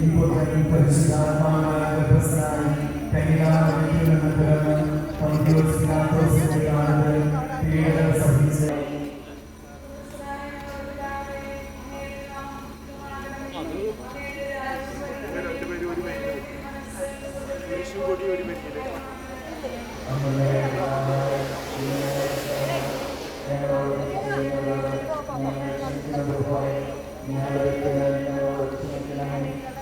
ഇപ്പോൾ ഞങ്ങൾ പരിശുദ്ധാത്മാവായ ഗർഭസ്ഥനായി കനികാമണിക്കുന്ന നഗരം പന്തിയോസിനാഥോസിന്റെ കാലത്ത് പീഡനം സഹിച്ച് ഞങ്ങളുടെ ഞങ്ങളുടെ ഞങ്ങളുടെ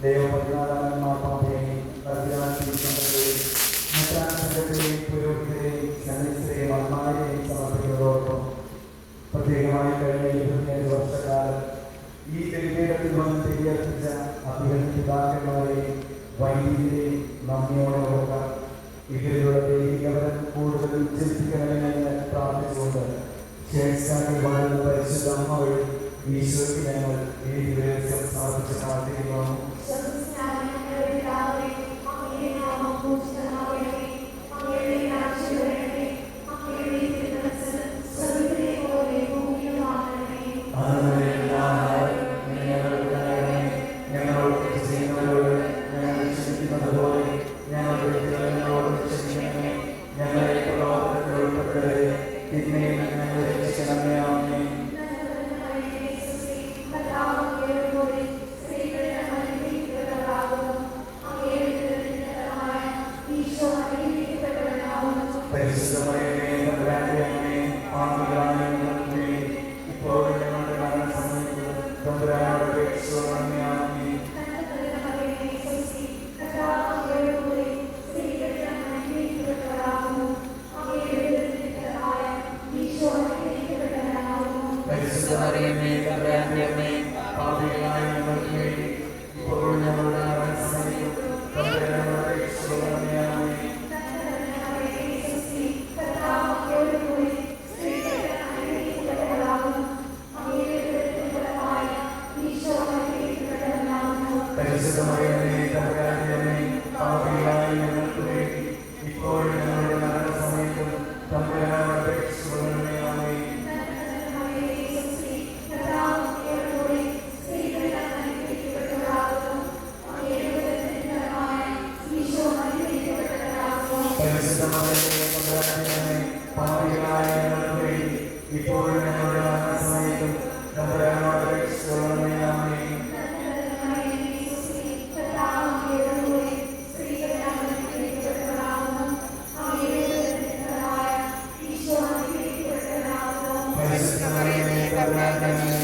ദൈവം പരിഹാരം പാപയെ പരിഹാരം പിതാക്കന്മാരെ വൈദ്യരെ നമ്മോടൊപ്പം ഇതിലുള്ള ദൈവികവനം കൂടുതൽ ഉച്ചരിപ്പിക്കണമെന്ന് പ്രാർത്ഥിച്ചുകൊണ്ട് ശേഷാക്കി വളർന്ന പരിശുദ്ധ അമ്മ വഴി ഈശ്വരത്തിൽ ഞങ്ങൾ ഈ ദിവസം പ്രാർത്ഥിച്ച് പ്രാർത്ഥിക്കുന്നു. പരിശുദ്ധമറിയമേ തമ്പുരാന്റെ അമ്മേ പാപികളായ ഞങ്ങൾക്ക് വേണ്ടി ഇപ്പോൾ ഞങ്ങളുടെ ra ra ra